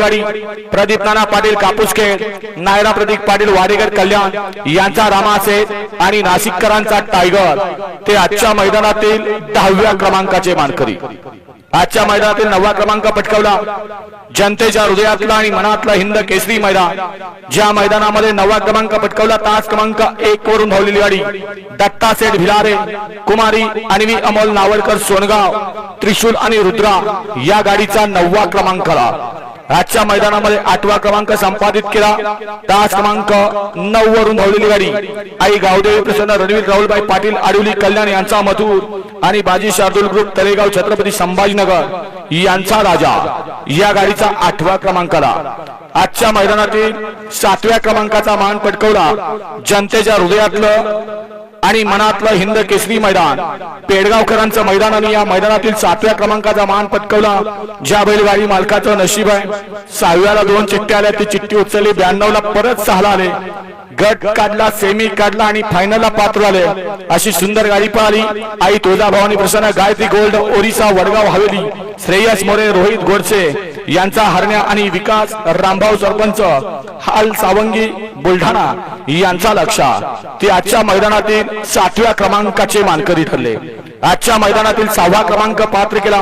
गाडी प्रदीप नाना पाटील कापूसखेड नायरा प्रदीप पाटील वाडेकर कल्याण यांचा रामासे आणि नाशिककरांचा टायगर. ते आजच्या मैदानातील दहाव्या क्रमांकाचे मानकरी. आजच्या मैदानातील नववा क्रमांक पटकावला. जनतेच्या हृदयातला आणि मनातला हिंद केसरी मैदान. ज्या मैदानामध्ये नववा क्रमांक पटकावला तास क्रमांक एक वरून धावलेली गाडी दत्ता सेठ भिलारे कुमारी आणि अमोल नावडकर सोनगाव त्रिशूल आणि रुद्रा या गाडीचा नववा क्रमांक आला. आजच्या मैदानामध्ये आठवा क्रमांक संपादित केला. तास क्रमांक नऊ वरून धावलेली गाडी. आई गावदेवी प्रसन्न रणवीर राहुलबाई पाटील आडवली कल्याण यांचा मधूर आणि बाजी शार्दूल ग्रुप तरेगाव छत्रपती संभाजीनगर. यांचा राजा. या गाडीचा आठवा क्रमांकाला. आजच्या मैदानातील सातव्या क्रमांकाचा मान पटकवला जनतेच्या हृदयातलं आणि मनातलं हिंद केसरी मैदान. पेडगावकरांचं मैदान आणि या मैदानातील सातव्या क्रमांकाचा मान पटकवला. ज्या बैलगाडी मालकाचं नशीब आहे. सहाव्याला दोन चिठ्ठ्या आल्या ती चिठ्ठी उचलली ब्याण्णवला परत सहाला आले. गट काढला सेमी काढला आणि फायनलला पात्र झाले. अशी सुंदर गाडी पाहिली. आई तुळजाभवानी प्रसन्न गायत्री गोल्ड ओरिसा वडगाव हवेली. श्रेयस मोरे रोहित गोडसे यांचा हरण्या आणि विकास रामभाऊ सरपंच हाल सावंगी बुलढाणा यांचा लक्षा. ते आजच्या मैदानातील सातव्या क्रमांकाचे मानकरी ठरले. आजच्या मैदानातील सहावा क्रमांक पात्र केला.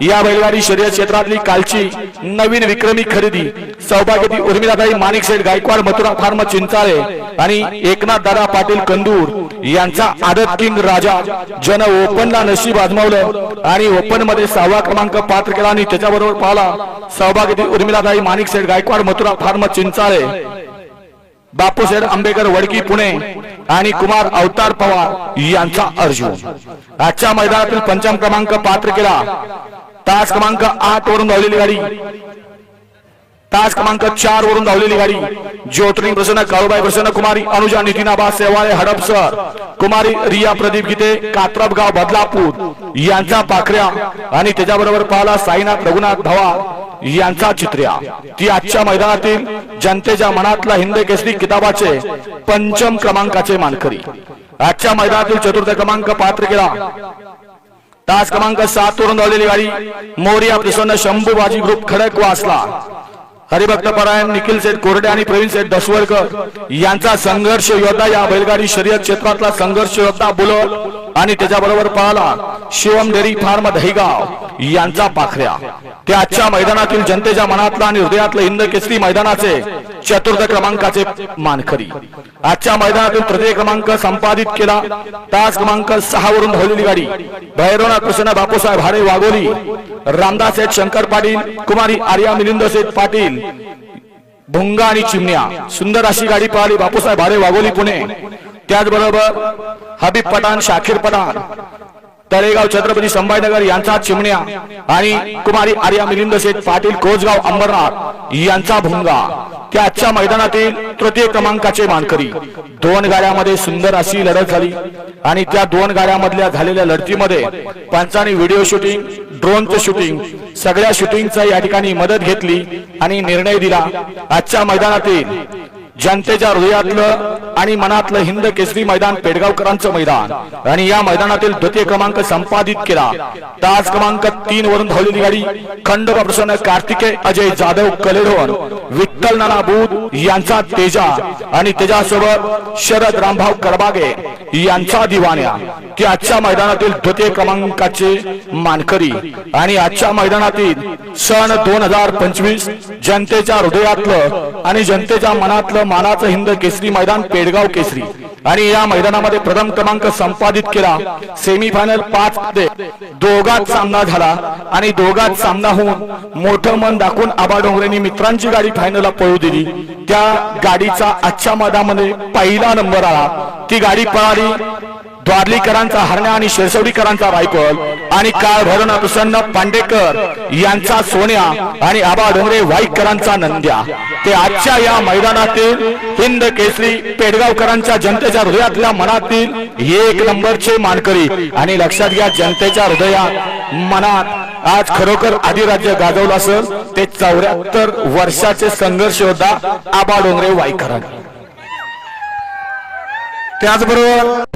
या बैलगाडी शर्यत क्षेत्रातली कालची नवीन विक्रमी खरेदी. सौभाग्यती उर्मिलाताई माणिक शेठ गायकवाड मथुरा फार्म चिंचाळे आणि एकनाथ दादा पाटील कंदूर यांचा आदत किंग राजा. जन ओपनला नशीब आजमावलं आणि ओपनमध्ये सहावा क्रमांक पात्र केला आणि त्याच्याबरोबर पाहला सौभाग्यती उर्मिलाताई माणिक शेठ गायकवाड मथुरा फार्म चिंचाळे. बापूसेठ आंबेकर वडकी पुणे आणि कुमार अवतार पवार यांचा अर्जुन आजच्या मैदानातील पंचम क्रमांक पात्र केला. तास क्रमांक आठ वरून धावलेली गाडी. तास क्रमांक चार वरून धावलेली गाडी. ज्योतिर्लिंग प्रसन्न काळूबाई प्रसन्न कुमारी अनुजा नितीनाबा सेवाळे हडपसर कुमारी रिया प्रदीप गीते कात्रपगाव बदलापूर यांचा पाखऱ्या. आणि त्याच्याबरोबर पाहला साईनाथ रघुनाथ धवा. यांचा चित्र्या. ती आजच्या मैदानातील जनतेच्या मनातला हिंद केसरी किताबाचे पंचम क्रमांकाचे मानकरी. आजच्या मैदानातील चतुर्थ क्रमांक पात्र केला. तास क्रमांक सात वरून धावलेली गाडी मोर्या प्रसन्न शंभू बाजी ग्रुप खडक वासला. हरिभक्त परायण निखिल सेठ कोरडे आणि प्रवीण सेठ दसवडकर यांचा संघर्ष योद्धा या बैलगाडी शर्यत क्षेत्रातला संघर्ष योद्धा बुलट आणि त्याच्याबरोबर पाहला शिवम डेरी फार्म दहिगाव यांचा पाखऱ्या. ते आजच्या मैदानातील जनतेच्या मनातलं आणि हृदयातलं हिंद केसरी मैदानाचे चतुर्थ क्रमांकाचे मानखरी आजच्या मैदानातील तृतीय क्रमांक संपादित केला. तास क्रमांक सहा वरून धावलेली गाडी. भैरवनाथ प्रसन्न बापूसाहेब हारे वाघोली रामदास शेठ शंकर पाटील कुमारी आर्या मिलिंद शेठ पाटील भुंगा आणि चिमण्या. सुंदर अशी गाडी पाहिली बापूसाहेब हारे वाघोली पुणे. त्याचबरोबर हबीब पठाण शाखीर पठाण तळेगाव छत्रपती संभाजीनगर यांचा चिमण्या आणि कुमारी आर्या मिलिंद शेठ पाटील कोसगाव अंबरनाथ यांचा भुंगा. त्या आजच्या मैदानातील तृतीय क्रमांकाचे मानकरी. दोन गाड्यामध्ये सुंदर अशी लढत झाली आणि त्या दोन गाड्यामधल्या झालेल्या लढतीमध्ये पंचांनी व्हिडिओ शूटिंग ड्रोनचं शूटिंग सगळ्या शूटिंगचा या ठिकाणी मदत घेतली आणि निर्णय दिला. आजच्या मैदानातील जनतेच्या हृदयातलं आणि मनातलं हिंद केसरी मैदान पेडगावकरांचं मैदान. आणि या मैदानातील द्वितीय क्रमांक संपादित केला. तास क्रमांक तीन वरून धावलेली गाडी खंडोबा प्रसन्न कार्तिके अजय जाधव कलेडोन विठ्ठल नाना बुध यांचा तेजा आणि तेजासोबत शरद रामभाव करबागे यांचा दिवाण्या. की आजच्या मैदानातील द्वितीय क्रमांकाचे मानकरी. आणि आजच्या मैदानातील सण दोन हजार पंचवीस जनतेच्या हृदयातलं आणि जनतेच्या मनातलं मानाचं हिंद केसरी मैदान पेडगाव केसरी. आणि या मैदानामध्ये प्रथम क्रमांक संपादित केला. सेमी फायनल पाच दोघात सामना झाला. आणि दोघात सामना होऊन मोठं मन दाखवून आबा डोंगरेंनी मित्रांची गाडी फायनलला पळू दिली. त्या गाडीचा आजच्या मधामध्ये पहिला नंबर आला. ती गाडी पळाली. द्वारलीकरांचा हरण्या आणि शिरसवडीकरांचा रायफल आणि काळ भरण प्रसन्न पांडेकर यांचा सोन्या आणि आबा डोंगरे वाईकरांचा नंद्या. ते आजच्या या मैदानातील हिंद केसरी पेडगावकरांच्या जनतेच्या हृदयातल्या मनातील एक नंबरचे मानकरी आणि लक्षात घ्या जनतेच्या हृदयात मनात आज खरोखर आदिराज्य गाजवलं असेल ते चौऱ्याहत्तर वर्षाचे संघर्ष होता आबा डोंगरे वाईकरांनी. त्याचबरोबर